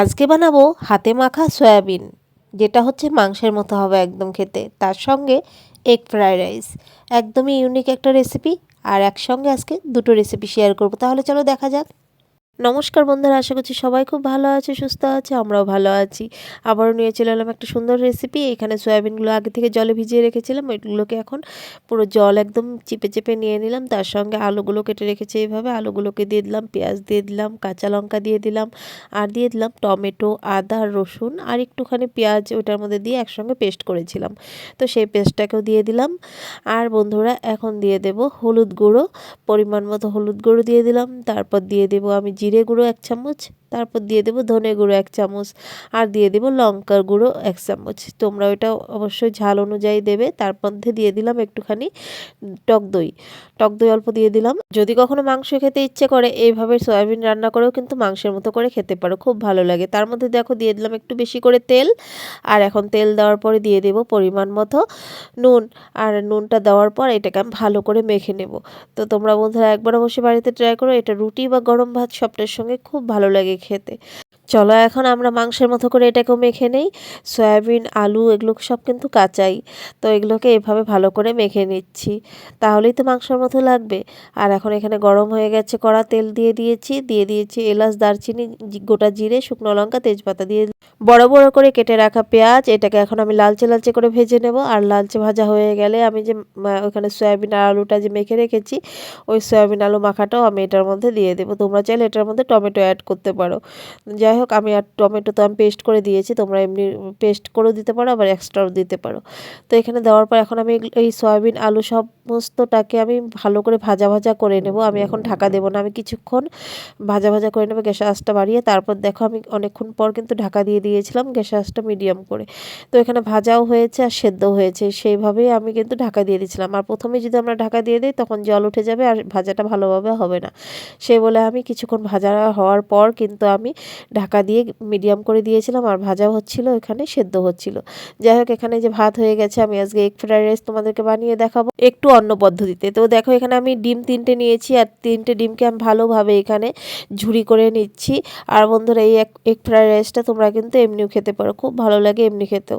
আজকে বানাবো হাতে মাখা সয়াবিন, যেটা হচ্ছে মাংসের মতো হবে একদম খেতে। তার সঙ্গে এগ ফ্রায়েড রাইস একদমই ইউনিক একটা রেসিপি আর একসঙ্গে আজকে দুটো রেসিপি শেয়ার করব। তাহলে চলো দেখা যাক। নমস্কার বন্ধুরা, আশা করছি সবাই খুব ভালো আছে, সুস্থ আছে, আমরাও ভালো আছি। আবারও নিয়ে চলে এলাম একটা সুন্দর রেসিপি এখানে সয়াবিনগুলো আগে থেকে জলে ভিজিয়ে রেখেছিলাম, ওইগুলোকে এখন পুরো জল একদম চিপে চেপে নিয়ে নিলাম, তার সঙ্গে আলুগুলো কেটে রেখেছি এইভাবে, আলুগুলোকে দিয়ে দিলাম, পেঁয়াজ দিয়ে দিলাম, কাঁচা লঙ্কা দিয়ে দিলাম, আর দিয়ে দিলাম টমেটো, আদা, রসুন, আর একটুখানি পেঁয়াজ, ওটার মধ্যে দিয়ে একসঙ্গে পেস্ট করেছিলাম। তো সেই পেস্টটাকেও দিয়ে দিলাম। আর বন্ধুরা, এখন দিয়ে দেব হলুদ গুঁড়ো, পরিমাণ মতো হলুদ গুঁড়ো দিয়ে দিলাম, তারপর দিয়ে দেবো আমি জিরে গুঁড়ো এক চামচ তারপর দিয়ে দেবো ধনে গুঁড়ো এক চামচ আর দিয়ে দেবো লঙ্কার গুঁড়ো এক চামচ। তোমরা ওইটা অবশ্যই ঝাল অনুযায়ী দেবে, তার মধ্যে দিয়ে দিলাম একটুখানি টক দই। টক দই অল্প দিয়ে দিলাম। যদি কখনো মাংস খেতে ইচ্ছে করে, এইভাবে সয়াবিন রান্না করেও কিন্তু মাংসের মতো করে খেতে পারো, খুব ভালো লাগে। তার মধ্যে দেখো দিয়ে দিলাম একটু বেশি করে তেল, আর এখন তেল দেওয়ার পরে দিয়ে দেবো পরিমাণ মতো নুন, আর নুনটা দেওয়ার পর এটাকে আমি ভালো করে মেখে নেব। তো তোমরা বন্ধুরা একবার অবশ্যই বাড়িতে ট্রাই করো, এটা রুটি বা গরম ভাত সবটার সঙ্গে খুব ভালো লাগে খেতে। চলো এখন আমরা মাংসের মতো করে এটাকেও মেখে নেই। সয়াবিন, আলু এগুলো সব কিন্তু কাঁচাই। তো এগুলোকে এভাবে ভালো করে মেখে নিচ্ছি। তাহলেই তো মাংসের মতো লাগবে। আর এখন এখানে গরম হয়ে গেছে, কড়া তেল দিয়ে দিয়েছি। দিয়ে দিয়েছি এলাচ, দারচিনি গোটা জিরে, শুকনো লঙ্কা, তেজপাতা দিয়ে বড় বড় করে কেটে রাখা পেঁয়াজ। এটাকে এখন আমি লালচে লালচে করে ভেজে নেব। আর লালচে ভাজা হয়ে গেলে আমি যে ওখানে সয়াবিন আর আলুটা যে মেখে রেখেছি, ওই সয়াবিন আলু মাখাটাও আমি এটার মধ্যে দিয়ে দেবো। তোমরা চাইলে এটার মধ্যে টমেটো অ্যাড করতে পারো। যাই হোক, আমি আর টমেটো তো আমি পেস্ট করে দিয়েছি, তোমরা এমনি পেস্ট করেও দিতে পারো, আবার এক্সট্রাও দিতে পারো। তো এখানে দেওয়ার পর এখন আমি এই সয়াবিন, আলু সমস্তটাকে আমি ভালো করে ভাজা ভাজা করে নেব। আমি এখন ঢাকা দেবো না, আমি কিছুক্ষণ ভাজা ভাজা করে নেব, গ্যাসের আঁচটা বাড়িয়ে, তারপর দেখো আমি অনেকক্ষণ পর কিন্তু ঢাকা দিয়ে দিয়েছিলাম গ্যাসের আঁচটা মিডিয়াম করে। তো এখানে ভাজাও হয়েছে আর সেদ্ধ হয়েছে, সেইভাবেই আমি কিন্তু ঢাকা দিয়ে দিয়েছিলাম। আর প্রথমে যদি আমরা ঢাকা দিয়ে দিই, তখন জল উঠে যাবে আর ভাজাটা ভালোভাবে হবে না। সে বলে আমি কিছুক্ষণ ভাজা হওয়ার পর কিন্তু আমি ঢাকা দিয়ে মিডিয়াম করে দিয়েছিলাম আর ভাজা হচ্ছিল, এখানে সেদ্ধ হচ্ছিল। যাই হোক, এখানে যে ভাত হয়ে গেছে, আমি আজকে এগ ফ্রাইড রাইস তোমাদেরকে বানিয়ে দেখাবো একটু অন্য পদ্ধতিতে। তো দেখো, এখানে আমি ডিম তিনটে নিয়েছি আর তিনটে ডিমকে আমি ভালোভাবে এখানে ঝুড়ি করে নিচ্ছি। আর বন্ধুরা, এই এক এগ ফ্রাইড রাইসটা তোমরা কিন্তু এমনিও খেতে পারো, খুব ভালো লাগে এমনি খেতেও।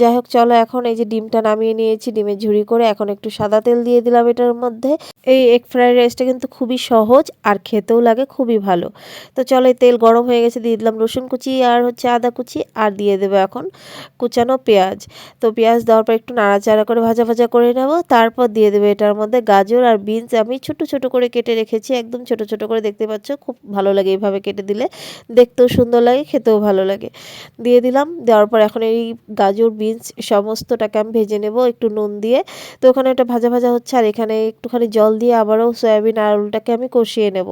যাই হোক, চলো এখন এই যে ডিমটা নামিয়ে নিয়েছি ডিমের ঝুড়ি করে এখন একটু সাদা তেল দিয়ে দিলাম এটার মধ্যে। এই এগ ফ্রাইড রাইসটা কিন্তু খুবই সহজ আর খেতেও লাগে, খুবই ভালো। তো চলো, এই তেল গরম হয়ে গেছে, দিয়ে দিলাম রসুন কুচি আর হচ্ছে আদা কুচি আর দিয়ে দেবো এখন কুচানো পেঁয়াজ। তো পেঁয়াজ দেওয়ার পর একটু নাড়াচাড়া করে ভাজা ভাজা করে নেব। তারপর দিয়ে দেবো এটার মধ্যে গাজর আর বিনস আমি ছোট ছোট করে কেটে রেখেছি, একদম ছোট ছোট করে দেখতে পাচ্ছ, খুব ভালো লাগে এইভাবে কেটে দিলে। দেখতেও সুন্দর লাগে, খেতেও ভালো লাগে। দিয়ে দিলাম, দেওয়ার পর এখন এই গাজর, বিনস সমস্তটাকে আমি ভেজে নেব একটু নুন দিয়ে। তো ওখানে এটা ভাজা ভাজা হচ্ছে, আর এখানে একটুখানি জল দিয়ে আবারও সয়াবিন আর আলুটাকে আমি কষিয়ে নেব।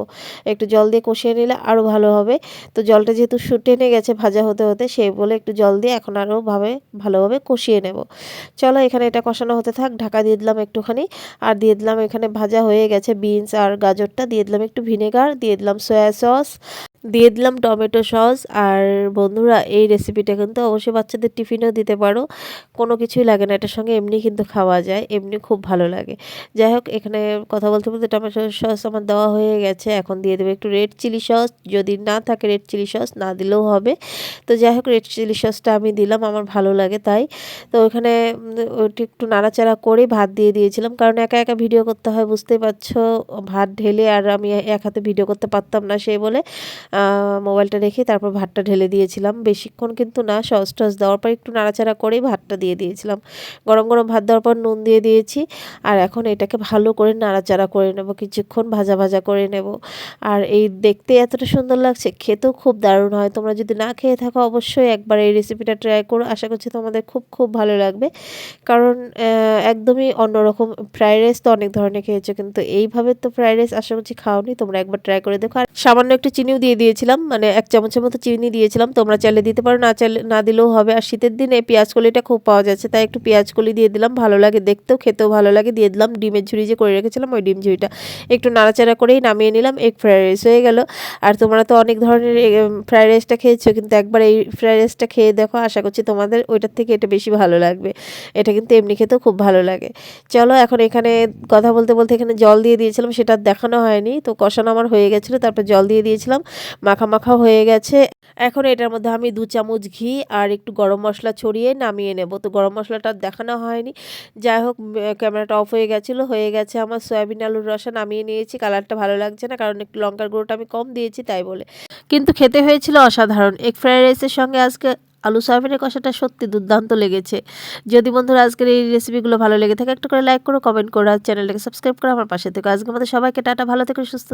একটু জল দিয়ে কষিয়ে নিলে আরও ভালো হবে। তো জলটা যেহেতু টেনে গেছে ভাজা হতে হতে সেই বলে একটু জল দিয়ে এখন আরও ভাবে, ভালোভাবে কষিয়ে নেব। চলো এখানে এটা কষানো হতে থাক, ঢাকা দিয়ে দিলাম একটুখানি, আর দিয়ে দিলাম এখানে ভাজা হয়ে গেছে বিনস আর গাজরটা, দিয়ে দিলাম একটু ভিনেগার, দিয়ে দিলাম সয়া সস দিয়ে দিলাম টমেটো সস। আর বন্ধুরা এই রেসিপিটা কিন্তু অবশ্যই বাচ্চাদের টিফিনেও দিতে পারো। কোনো কিছুই লাগে না এটার সঙ্গে এমনি কিন্তু খাওয়া যায় এমনি খুব ভালো লাগে। যাই হোক এখানে কথা বলতে বলতে টমেটো সস আমার দেওয়া হয়ে গেছে। এখন দিয়ে দেবো একটু রেড চিলি সস যদি না থাকে রেড চিলি সস না দিলেও হবে। তো যাই হোক রেড চিলি সসটা আমি দিলাম আমার ভালো লাগে তাই। তো উম, ওটি একটু নাড়াচাড়া করে ভাত দিয়ে দিয়েছিলাম। কারণ একা একা ভিডিও করতে হয় বুঝতেই পারছ ভাত ঢেলে আর আমি এক হাতে ভিডিও করতে পারতাম না সেই বলে। মোবাইলটা রেখে তারপর ভাতটা ঢেলে দিয়েছিলাম। বেশিক্ষণ কিন্তু না, সস টস দেওয়ার পর একটু নাড়াচাড়া করেই ভাতটা দিয়ে দিয়েছিলাম। গরম গরম ভাত দেওয়ার পর নুন দিয়ে দিয়েছি আর এখন এটাকে ভালো করে নাড়াচাড়া করে নেব, কিছুক্ষণ ভাজা ভাজা করে নেব। আর এই দেখতে এতটা সুন্দর লাগছে, খেতেও খুব দারুণ হয়। তোমরা যদি না খেয়ে থাকো অবশ্যই একবার এই রেসিপিটা ট্রাই করো। আশা করছি তোমাদের খুব খুব ভালো লাগবে। কারণ একদমই অন্যরকম ফ্রাইড রাইস তো অনেক ধরনের খেয়েছো, কিন্তু এইভাবে তো ফ্রাইড রাইস আশা করছি খাওনি। তোমরা একবার ট্রাই করে দেখো। আর সামান্য একটু চিনিও দিয়ে দিয়েছিলাম মানে এক চামচের মতো চিনি দিয়েছিলাম, তোমরা চাইলে দিতে পারো, না চাইলে, না দিলেও হবে। আর শীতের দিনে পেঁয়াজ কলিটা খুব পাওয়া যাচ্ছে, তাই একটু পেঁয়াজ কলি দিয়ে দিলাম, ভালো লাগে দেখতেও, খেতেও ভালো লাগে, দিয়ে দিলাম। ডিমের ঝুড়ি যে করে রেখেছিলাম, ওই ডিম ঝুড়িটা একটু নাড়াচাড়া করেই নামিয়ে নিলাম এগ ফ্রাইড রাইস হয়ে গেল। আর তোমরা তো অনেক ধরনের ফ্রাইড রাইসটা খেয়েছো, কিন্তু একবার এই ফ্রাইড রাইসটা খেয়ে দেখো, আশা করছি তোমাদের ওইটার থেকে এটা বেশি ভালো লাগবে। এটা কিন্তু এমনি খেতেও খুব ভালো লাগে। চলো এখন এখানে কথা বলতে বলতে এখানে জল দিয়ে দিয়েছিলাম, সেটা দেখানো হয়নি, তো কষানো আমার হয়ে গেছিল, তারপর জল দিয়ে দিয়েছিলাম, মাখা মাখা হয়ে গেছে। এখন এটার মধ্যে আমি দু চামচ ঘি আর একটু গরম মশলা ছড়িয়ে নামিয়ে নেব। তো গরম মশলাটা দেখানো হয়নি। যাই হোক ক্যামেরাটা অফ হয়ে গেছিল, হয়ে গেছে আমার সয়াবিন আলুর রসা নামিয়ে নিয়েছি। কালারটা ভালো লাগছে না, কারণ একটু লঙ্কার গুঁড়োটা আমি কম দিয়েছি, তাই বলে। কিন্তু খেতে হয়েছিল অসাধারণ। এগ ফ্রাইড রাইসের সঙ্গে আজকে আলু সয়াবিনের কষাটা সত্যি দুর্দান্ত লেগেছে। যদি বন্ধুরা আজকের এই রেসিপিগুলো ভালো লেগে থাকে, একটা করে লাইক করো, কমেন্ট করো, আর চ্যানেলটাকে সাবস্ক্রাইব করো, আমার পাশে থেকে। আজকে আমাদের সবাইকে টাটা, ভালো থেকে, সুস্থ